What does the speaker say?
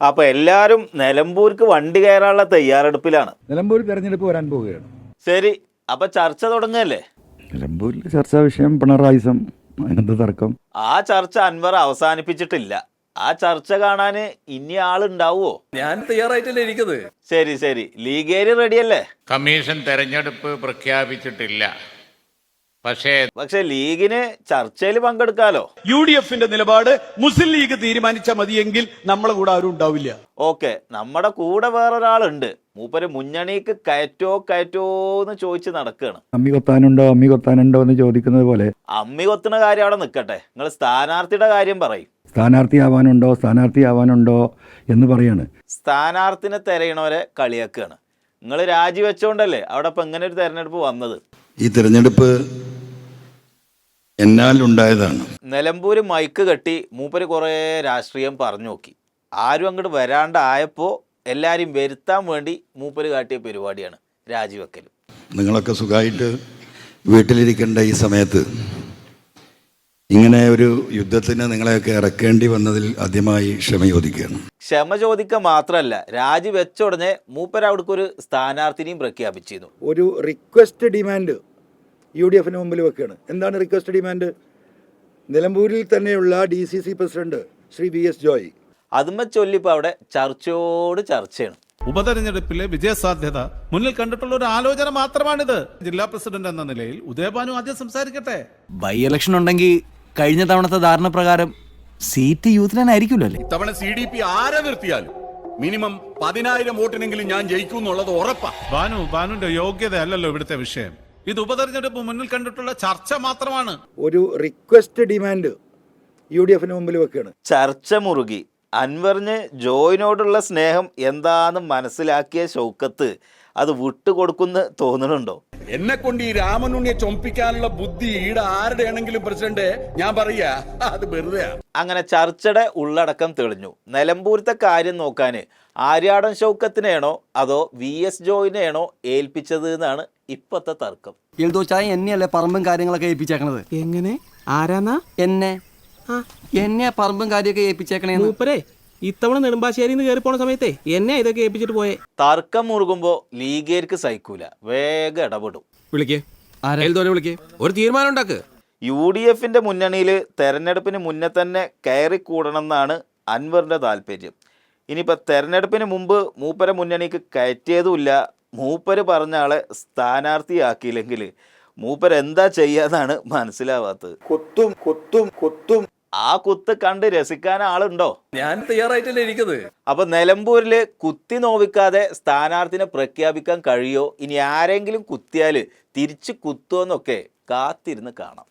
അപ്പൊ എല്ലാരും നിലമ്പൂർക്ക് വണ്ടി കയറാനുള്ള തയ്യാറെടുപ്പിലാണ്. നിലമ്പൂർ തെരഞ്ഞെടുപ്പ് വരാൻ പോവുകയാണ്. ശരി അപ്പൊ ചർച്ച തുടങ്ങല്ലേ? നിലമ്പൂരിൽ ചർച്ചാ വിഷയം പിണറായിസം അങ്ങനത്തെ തർക്കം. ആ ചർച്ച അൻവർ അവസാനിപ്പിച്ചിട്ടില്ല. ആ ചർച്ച കാണാന് ഇനി ആളുണ്ടാവോ ഞാൻ തയ്യാറായിട്ടല്ലേ ഇരിക്കുന്നത്. ശരി ശരി. ലീഗേരി റെഡിയല്ലേ? കമ്മീഷൻ തെരഞ്ഞെടുപ്പ് പ്രഖ്യാപിച്ചിട്ടില്ല. പക്ഷേ പക്ഷെ ലീഗിന് ചർച്ചയിൽ പങ്കെടുക്കാലോ? യു ഡി എഫിന്റെ നിലപാട് മുസ്ലിം ലീഗ് തീരുമാനിച്ചാൽ മതിയെങ്കിൽ നമ്മളെ കൂടെ ആരും ഉണ്ടാവില്ല. ഓക്കെ നമ്മുടെ കൂടെ വേറൊരാളുണ്ട്. മൂപ്പര് മുന്നണിക്ക് കയറ്റോ കയറ്റോ എന്ന് ചോദിച്ച് നടക്കുകയാണ് അമ്മി കൊത്താനുണ്ടോ അമ്മി കൊത്താനുണ്ടോ എന്ന് ചോദിക്കുന്നത് പോലെ. അമ്മി കൊത്തുന്ന കാര്യം അവിടെ നിൽക്കട്ടെ. നിങ്ങൾ സ്ഥാനാർത്ഥിയുടെ കാര്യം പറയും. സ്ഥാനാർത്ഥി ആവാനുണ്ടോ എന്ന് പറയാണ്. സ്ഥാനാർത്ഥിനെ തിരയണവരെ കളിയാക്കുകയാണ്. നിങ്ങൾ രാജിവെച്ചോണ്ടല്ലേ അവിടെ ഇപ്പം ഇങ്ങനെ ഒരു തെരഞ്ഞെടുപ്പ് വന്നത്? ഈ തിരഞ്ഞെടുപ്പ് എന്നാൽ ഉണ്ടായതാണ് നിലമ്പൂര് മൈക്ക് കെട്ടി മൂപ്പര് കുറേ രാഷ്ട്രീയം പറഞ്ഞു നോക്കി. ആരും അങ്ങോട്ട് വരാണ്ടായപ്പോൾ എല്ലാരും വരുത്താൻ വേണ്ടി മൂപ്പര് കാട്ടിയ പരിപാടിയാണ് രാജിവെക്കൽ നിങ്ങളൊക്കെ സുഖമായിട്ട് വീട്ടിലിരിക്കേണ്ട ഈ സമയത്ത് ഇങ്ങനെ ഒരു യുദ്ധത്തിന് നിങ്ങളെയൊക്കെ ഇറക്കേണ്ടി വന്നതിൽ ആദ്യമായി ക്ഷമ ചോദിക്കുകയാണ്. ക്ഷമ ചോദിക്കുക മാത്രമല്ല രാജിവെച്ച ഉടനെ മൂപ്പര് അവിടേക്ക് ഒരു സ്ഥാനാർത്ഥിനെയും പ്രഖ്യാപിച്ചിരുന്നു. ഒരു റിക്വസ്റ്റ് ഡിമാൻഡ് യു ഡി എഫിന് മുമ്പിൽ വെക്കുകയാണ്. എന്താണ് റിക്വസ്റ്റ് ഡിമാൻഡ് നിലമ്പൂരിൽ തന്നെയുള്ള D C C president Shri V S Joy. അതുമ്മ ചൊല്ലിപ്പോ അവിടെ ചർച്ചയോട് ചർച്ചയാണ്. ഉപതെരഞ്ഞെടുപ്പിലെ വിജയസാധ്യത മുന്നിൽ കണ്ടിട്ടുള്ള ഒരു ആലോചന മാത്രമാണിത്. ജില്ലാ പ്രസിഡന്റ് എന്ന നിലയിൽ ഉദയഭാനു ആദ്യം സംസാരിക്കട്ടെ. ബൈ ഇലക്ഷൻ ഉണ്ടെങ്കിൽ കഴിഞ്ഞ തവണത്തെ ധാരണ പ്രകാരം സീറ്റ് യൂത്തിന് തന്നെ ആയിരിക്കുമല്ലോ അല്ലേ? തവണ സി ഡി പി ആരെ നിർത്തിയാലും മിനിമം പതിനായിരം വോട്ടിനെങ്കിലും ഞാൻ ജയിക്കും എന്നുള്ളത് ഉറപ്പാ. ബാനു ഭാനുവിന്റെ യോഗ്യത അല്ലല്ലോ ഇവിടുത്തെ വിഷയം. ഇത് ഉപതെരഞ്ഞെടുപ്പ് മുന്നിൽ കണ്ടിട്ടുള്ള ചർച്ച മാത്രമാണ്. ഒരു റിക്വസ്റ്റ് ഡിമാൻഡ് യു ഡി എഫിന് മുമ്പിൽ വെക്കുകയാണ്. ചർച്ച മുറുകി. അൻവറിന് ജോയിനോടുള്ള സ്നേഹം എന്താന്ന് മനസ്സിലാക്കിയ ഷൗക്കത്ത് അത് വിട്ടുകൊടുക്കുന്നു തോന്നുന്നുണ്ടോ? എന്നെ കൊണ്ട് ഈ രാമനുണ്ണിയെ ചൊമ്പിക്കാനുള്ള ബുദ്ധി ഈടെ ആരുടെ ആണെങ്കിലും പ്രസിഡന്റ്? ഞാൻ പറയാ അത് വെറുതെ അങ്ങനെ ചർച്ചയുടെ ഉള്ളടക്കം തെളിഞ്ഞു. നിലമ്പൂരത്തെ കാര്യം നോക്കാൻ ആര്യാടൻ ഷൗക്കത്തിനെയാണോ അതോ വി എസ് ജോയിനെയാണോ ഏൽപ്പിച്ചത് എന്നാണ് ഇപ്പോഴത്തെ തർക്കം. എഴുതോച്ചായ എന്നെയല്ലേ പറമ്പും കാര്യങ്ങളൊക്കെ ഏൽപ്പിച്ചേക്കണത്? എങ്ങനെ? ആരാന്നാ? എന്നെ. എന്നെ പറമ്പും കാര്യമൊക്കെ ഏൽപ്പിച്ചേക്കണേ മൂപ്പരെ ഇത്തവണ നെടുമ്പാശ്ശേരിന്ന് കയറി പോണ സമയത്തെ എന്നെ ഇതൊക്കെ ഏൽപ്പിച്ചിട്ട് പോയെ. തർക്കം മുറുകുമ്പോ ലീഗേർക്ക് സഹിക്കൂല. വേഗം ഇടപെടും. വിളിക്കേ. എൽദോനെ വിളിക്കേ. ഒരു തീരുമാനം ഉണ്ടാക്ക്. യു ഡി എഫിന്റെ മുന്നണിയിൽ തെരഞ്ഞെടുപ്പിന് മുന്നേ തന്നെ കയറി എന്നാണ് അൻവറിന്റെ താല്പര്യം. ഇനിയിപ്പോൾ തെരഞ്ഞെടുപ്പിന് മുമ്പ് മൂപ്പര മുന്നണിക്ക് കയറ്റിയതുമില്ല മൂപ്പര് പറഞ്ഞ ആളെ സ്ഥാനാർത്ഥിയാക്കിയില്ലെങ്കിൽ മൂപ്പർ എന്താ ചെയ്യാന്നാണ് മനസ്സിലാവാത്തത്. കുത്തും കുത്തും കുത്തും. ആ കുത്ത് കണ്ട് രസിക്കാൻ ആളുണ്ടോ? ഞാൻ തയ്യാറായിട്ടല്ലേ ഇരിക്കുന്നത്? അപ്പൊ നിലമ്പൂരിൽ കുത്തി നോവിക്കാതെ സ്ഥാനാർത്ഥിനെ പ്രഖ്യാപിക്കാൻ കഴിയോ? ഇനി ആരെങ്കിലും കുത്തിയാൽ തിരിച്ചു കുത്തുമെന്നൊക്കെ കാത്തിരുന്ന് കാണാം.